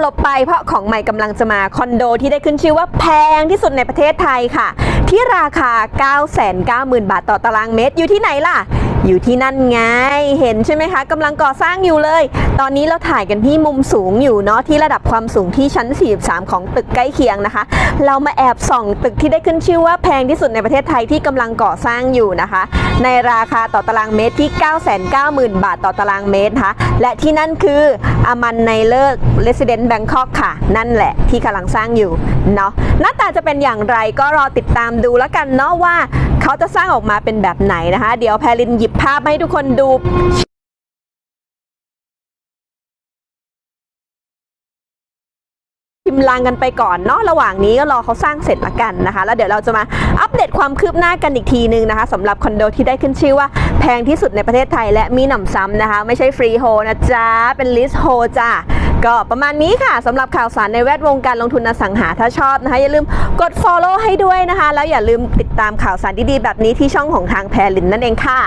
หลบไปเพราะของใหม่กำลังจะมาคอนโดที่ได้ขึ้นชื่อว่าแพงที่สุดในประเทศไทยค่ะ ที่ราคา 990,000 บาทต่อตารางเมตรอยู่ที่ไหนล่ะ อยู่ที่นั่นไง เห็นใช่ไหมคะกำลังก่อสร้างอยู่เลย ตอนนี้เราถ่ายกันที่มุมสูงอยู่เนาะที่ระดับความสูงที่ชั้น 43 ของตึกใกล้เคียงนะคะ เรามาแอบส่องตึกที่ได้ขึ้นชื่อว่าแพงที่สุดในประเทศไทยที่กำลังก่อสร้างอยู่นะคะ ในราคาต่อตารางเมตรที่ 990,000 บาทต่อตารางเมตรนะคะและที่นั่นคืออามันในเลิก Resident Bangkok ค่ะ นั่นแหละที่กำลังสร้างอยู่เนาะหน้าตาจะเป็นอย่างไรก็รอติดตามดูแล้วกันเนาะว่า เขาจะสร้างออกมาเป็นแบบไหนนะคะ เดี๋ยวแพรลินหยิบภาพมาให้ทุกคนดูพิมพ์ลังกันไปก่อนเนาะระหว่างนี้ก็รอเขาสร้างเสร็จละกันนะคะ แล้วเดี๋ยวเราจะมาอัปเดตความคืบหน้ากันอีกทีนึงนะคะสำหรับคอนโดที่ได้ขึ้นชื่อว่าแพงที่สุดในประเทศไทยและมีหนำซ้ำนะคะ ไม่ใช่ฟรีโฮนะจ๊ะ เป็นลิสโฮจ้า ก็ประมาณนี้ค่ะสำหรับข่าวสารในแวดวงการลงทุนอสังหาถ้าชอบนะคะ อย่าลืมกด follow ให้ด้วยนะคะ แล้วอย่าลืมติดตามข่าวสารดีๆ แบบนี้ที่ช่องของทางแพรลินนั่นเองค่ะ